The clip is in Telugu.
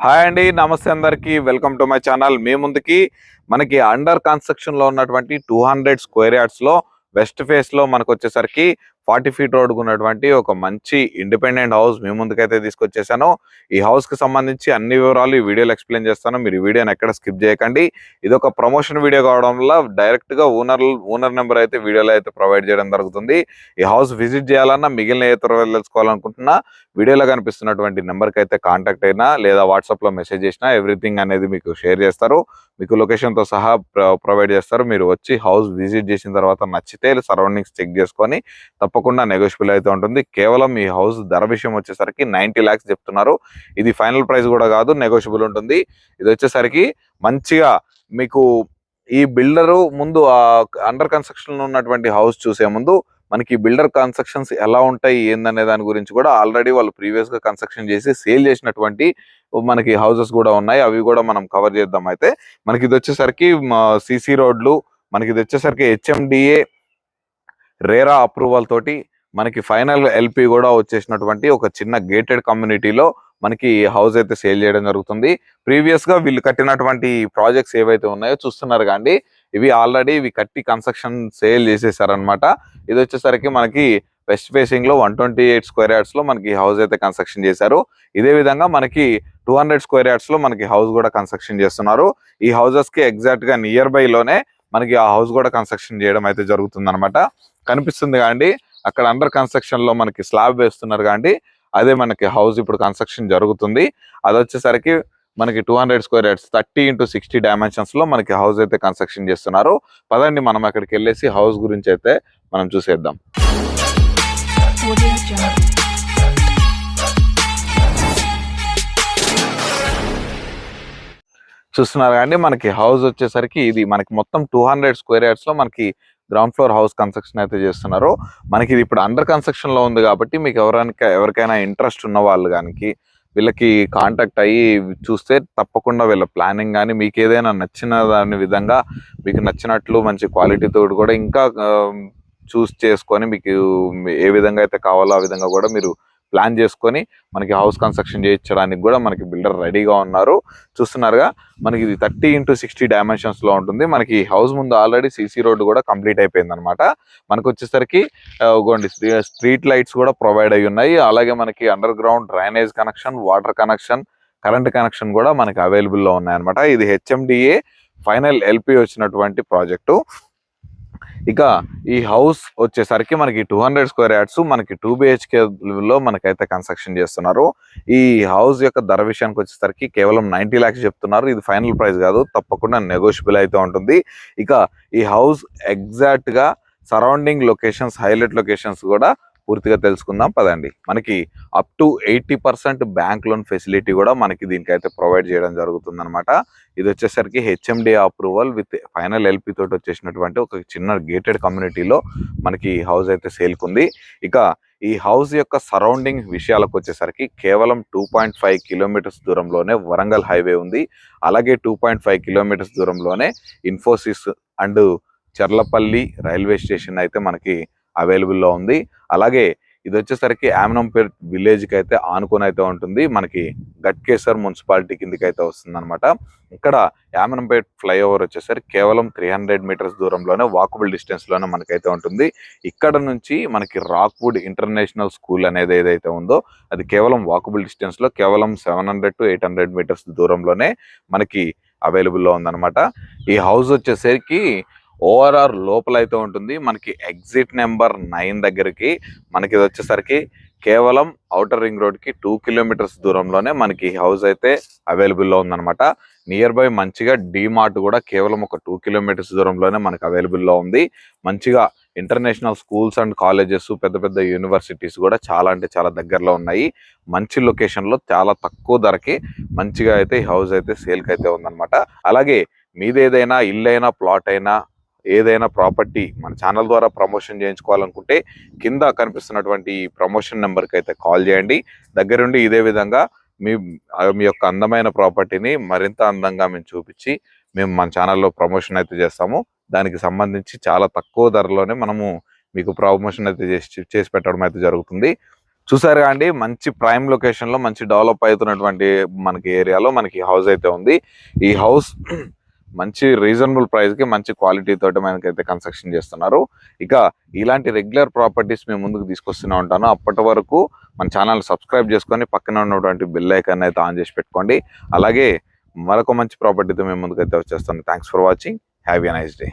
హాయ్ అండి నమస్తే అందరికీ. Welcome to my channel. మీ ముందుకి మనకి అండర్ కన్స్ట్రక్షన్లో ఉన్నటువంటి టూ హండ్రెడ్ స్క్వేర్ యార్డ్స్లో వెస్ట్ ఫేస్లో మనకు వచ్చేసరికి ఫార్టీ ఫీట్ రోడ్ ఉన్నటువంటి ఒక మంచి ఇండిపెండెంట్ హౌస్ మీ ముందుకైతే తీసుకొచ్చేసాను. ఈ హౌస్కి సంబంధించి అన్ని వివరాలు ఈ వీడియోలో ఎక్స్ప్లెయిన్ చేస్తాను. మీరు ఈ వీడియోని ఎక్కడ స్కిప్ చేయకండి. ఇది ఒక ప్రమోషన్ వీడియో కావడం వల్ల డైరెక్ట్గా ఓనర్ ఓనర్ నెంబర్ అయితే వీడియోలో అయితే ప్రొవైడ్ చేయడం జరుగుతుంది. ఈ హౌస్ విజిట్ చేయాలన్నా మిగిలిన ఏ తెలుసుకోవాలనుకుంటున్నా వీడియోలో కనిపిస్తున్నటువంటి నెంబర్కి అయితే కాంటాక్ట్ అయినా లేదా వాట్సాప్లో మెసేజ్ చేసినా ఎవ్రీథింగ్ అనేది మీకు షేర్ చేస్తారు. మీకు లొకేషన్తో సహా ప్రొవైడ్ చేస్తారు. మీరు వచ్చి హౌస్ విజిట్ చేసిన తర్వాత నచ్చితే సరౌండింగ్స్ చెక్ చేసుకొని తప్పకుండా నెగోషియబుల్ అయితే ఉంటుంది. కేవలం ఈ హౌస్ ధర విషయం వచ్చేసరికి నైంటీ ల్యాక్స్ చెప్తున్నారు. ఇది ఫైనల్ ప్రైస్ కూడా కాదు నెగోషియబుల్ ఉంటుంది. ఇది వచ్చేసరికి మంచిగా మీకు ఈ బిల్డరు ముందు అండర్ కన్స్ట్రక్షన్లో ఉన్నటువంటి హౌస్ చూసే ముందు మనకి బిల్డర్ కన్స్ట్రక్షన్స్ ఎలా ఉంటాయి ఏందనే దాని గురించి కూడా ఆల్రెడీ వాళ్ళు ప్రీవియస్గా కన్స్ట్రక్షన్ చేసి సేల్ చేసినటువంటి మనకి హౌసెస్ కూడా ఉన్నాయి. అవి కూడా మనం కవర్ చేద్దాం. అయితే మనకి ఇది వచ్చేసరికి సిసి రోడ్లు మనకి ఇది వచ్చేసరికి హెచ్ఎండిఏ రేరా అప్రూవల్ తోటి మనకి ఫైనల్ ఎల్పి కూడా వచ్చేసినటువంటి ఒక చిన్న గేటెడ్ కమ్యూనిటీలో మనకి హౌస్ అయితే సేల్ చేయడం జరుగుతుంది. ప్రీవియస్గా వీళ్ళు కట్టినటువంటి ప్రాజెక్ట్స్ ఏవైతే ఉన్నాయో చూస్తున్నారు కానీ ఇవి ఆల్రెడీ ఇవి కట్టి కన్స్ట్రక్షన్ సేల్ చేసేసారనమాట ఇది వచ్చేసరికి మనకి వెస్ట్ ఫేసింగ్లో వన్ ట్వంటీ ఎయిట్ స్క్వేర్ యార్డ్స్లో మనకి హౌస్ అయితే కన్స్ట్రక్షన్ చేశారు. ఇదే విధంగా మనకి టూ హండ్రెడ్ స్క్వేర్ యార్డ్స్లో మనకి హౌస్ కూడా కన్స్ట్రక్షన్ చేస్తున్నారు. ఈ హౌసెస్కి ఎగ్జాక్ట్గా నియర్ బై లోనే మనకి ఆ హౌస్ కూడా కన్స్ట్రక్షన్ చేయడం అయితే జరుగుతుంది అనమాట కనిపిస్తుంది కాండి అక్కడ అండర్ కన్స్ట్రక్షన్లో మనకి స్లాబ్ వేస్తున్నారు కాండి అదే మనకి హౌస్ ఇప్పుడు కన్స్ట్రక్షన్ జరుగుతుంది. అది వచ్చేసరికి మనకి two hundred square yards thirty into sixty డైమెన్షన్స్లో మనకి హౌస్ అయితే కన్స్ట్రక్షన్ చేస్తున్నారు. పదండి మనం అక్కడికి వెళ్ళేసి హౌస్ గురించి అయితే మనం చూసేద్దాం. చూస్తున్నారు కానీ మనకి హౌస్ వచ్చేసరికి ఇది మనకి మొత్తం టూ హండ్రెడ్ స్క్వేర్ యార్డ్స్లో మనకి గ్రౌండ్ ఫ్లోర్ హౌస్ కన్స్ట్రక్షన్ అయితే చేస్తున్నారు. మనకి ఇది ఇప్పుడు అండర్ కన్స్ట్రక్షన్లో ఉంది కాబట్టి మీకు ఎవరైనా ఎవరికైనా ఇంట్రెస్ట్ ఉన్న వాళ్ళు కానీ వీళ్ళకి కాంటాక్ట్ అయ్యి చూస్తే తప్పకుండా వీళ్ళ ప్లానింగ్ కానీ మీకు ఏదైనా నచ్చిన దాని విధంగా మీకు నచ్చినట్లు మంచి క్వాలిటీతో కూడా ఇంకా చూస్ చేసుకొని మీకు ఏ విధంగా అయితే కావాలో ఆ విధంగా కూడా మీరు ప్లాన్ చేసుకొని మనకి హౌస్ కన్స్ట్రక్షన్ చేయించడానికి కూడా మనకి బిల్డర్ రెడీగా ఉన్నారు. చూస్తున్నారుగా మనకి ఇది థర్టీ ఇంటూ సిక్స్టీ డైమెన్షన్స్లో ఉంటుంది. మనకి హౌస్ ముందు ఆల్రెడీ సీసీ రోడ్డు కూడా కంప్లీట్ అయిపోయింది అనమాట మనకు వచ్చేసరికి ఇగోండి స్ట్రీట్ లైట్స్ కూడా ప్రొవైడ్ అయి ఉన్నాయి. అలాగే మనకి underground drainage connection water connection current connection కూడా మనకి అవైలబుల్లో ఉన్నాయన్నమాట. ఇది హెచ్ఎండిఏ ఫైనల్ ఎల్పి వచ్చినటువంటి ప్రాజెక్టు. ఇక ఈ హౌస్ వచ్చేసరికి మనకి టూ హండ్రెడ్ స్క్వేర్ యార్డ్స్ మనకి టూ బిహెచ్కే లో మనకైతే కన్స్ట్రక్షన్ చేస్తున్నారు. ఈ హౌస్ యొక్క ధర విషయానికి వచ్చేసరికి కేవలం నైన్టీ ల్యాక్స్ చెప్తున్నారు. ఇది ఫైనల్ ప్రైస్ కాదు తప్పకుండా నెగోషియబుల్ అయితే ఉంటుంది. ఇక ఈ హౌస్ ఎగ్జాక్ట్గా సరౌండింగ్ లొకేషన్స్ హైలైట్ లొకేషన్స్ కూడా పూర్తిగా తెలుసుకుందాం. పదండి. మనకి up to eighty percent bank loan facility కూడా మనకి దీనికైతే ప్రొవైడ్ చేయడం జరుగుతుంది అనమాట ఇది వచ్చేసరికి HMD approval with final LP తోటి వచ్చేసినటువంటి ఒక చిన్న గేటెడ్ కమ్యూనిటీలో మనకి హౌస్ అయితే సేల్కుంది ఇక ఈ హౌస్ యొక్క సరౌండింగ్ విషయాలకు వచ్చేసరికి కేవలం టూ పాయింట్ ఫైవ్ కిలోమీటర్స్ దూరంలోనే వరంగల్ హైవే ఉంది. అలాగే టూ పాయింట్ ఫైవ్ కిలోమీటర్స్ దూరంలోనే Infosys and Cherlapally railway station అయితే మనకి అవైలబుల్లో ఉంది. అలాగే ఇది వచ్చేసరికి ఆమ్నంపేట్ విలేజ్కి అయితే ఆనుకొని అయితే ఉంటుంది. మనకి గట్కేసర్ మున్సిపాలిటీ కిందకి అయితే వస్తుంది అనమాట ఇక్కడ యామనంపేట్ ఫ్లైఓవర్ వచ్చేసరికి కేవలం త్రీ హండ్రెడ్ మీటర్స్ దూరంలోనే వాకబుల్ డిస్టెన్స్లోనే మనకైతే ఉంటుంది. ఇక్కడ నుంచి మనకి రాక్వుడ్ ఇంటర్నేషనల్ స్కూల్ అనేది ఏదైతే ఉందో అది కేవలం వాకబుల్ డిస్టెన్స్లో కేవలం seven hundred to eight hundred metres దూరంలోనే మనకి అవైలబుల్లో ఉందనమాట ఉందన్నమాట. ఈ హౌస్ వచ్చేసరికి ఓవరాల్ లోపల అయితే ఉంటుంది. మనకి ఎగ్జిట్ నెంబర్ నైన్ దగ్గరికి మనకి ఇది వచ్చేసరికి కేవలం అవుటర్ రింగ్ రోడ్కి టూ కిలోమీటర్స్ దూరంలోనే మనకి హౌస్ అయితే అవైలబుల్లో ఉందనమాట ఉందన్నమాట. నియర్ బై మంచిగా మార్ట్ కూడా కేవలం ఒక టూ కిలోమీటర్స్ దూరంలోనే మనకి అవైలబుల్లో ఉంది. మంచిగా ఇంటర్నేషనల్ స్కూల్స్ అండ్ కాలేజెస్ పెద్ద పెద్ద యూనివర్సిటీస్ కూడా చాలా అంటే చాలా దగ్గరలో ఉన్నాయి. మంచి లొకేషన్లో చాలా తక్కువ ధరకి మంచిగా అయితే ఈ హౌస్ అయితే సేల్కి అయితే ఉందన్నమాట. అలాగే మీదేదైనా ఇల్లు అయినా ప్లాట్ అయినా ఏదైనా ప్రాపర్టీ మన ఛానల్ ద్వారా ప్రమోషన్ చేయించుకోవాలనుకుంటే కింద కనిపిస్తున్నటువంటి ప్రమోషన్ నెంబర్కి అయితే కాల్ చేయండి. దగ్గరుండి ఇదే విధంగా మీ మీ యొక్క అందమైన ప్రాపర్టీని మరింత అందంగా మేము చూపించి మేము మన ఛానల్లో ప్రమోషన్ అయితే చేస్తాము. దానికి సంబంధించి చాలా తక్కువ ధరలోనే మనము మీకు ప్రమోషన్ అయితే చేసి చేసి పెట్టడం అయితే జరుగుతుంది. చూసారుగా అండి మంచి ప్రైమ్ లొకేషన్లో మంచి డెవలప్ అవుతున్నటువంటి మనకి ఏరియాలో మనకి హౌస్ అయితే ఉంది. ఈ హౌస్ మంచి రీజనబుల్ ప్రైస్కి మంచి క్వాలిటీ తోటి మనకైతే కన్స్ట్రక్షన్ చేస్తున్నారు. ఇక ఇలాంటి రెగ్యులర్ ప్రాపర్టీస్ మేము ముందుకు తీసుకొస్తూనే ఉంటాను. అప్పటి వరకు మన ఛానల్ సబ్స్క్రైబ్ చేసుకొని పక్కన ఉన్నటువంటి బెల్ ఐకాన్ అయితే ఆన్ చేసి పెట్టుకోండి. అలాగే మరొక మంచి ప్రాపర్టీతో మేము ముందుకైతే వచ్చేస్తాను. Thanks for watching have a nice day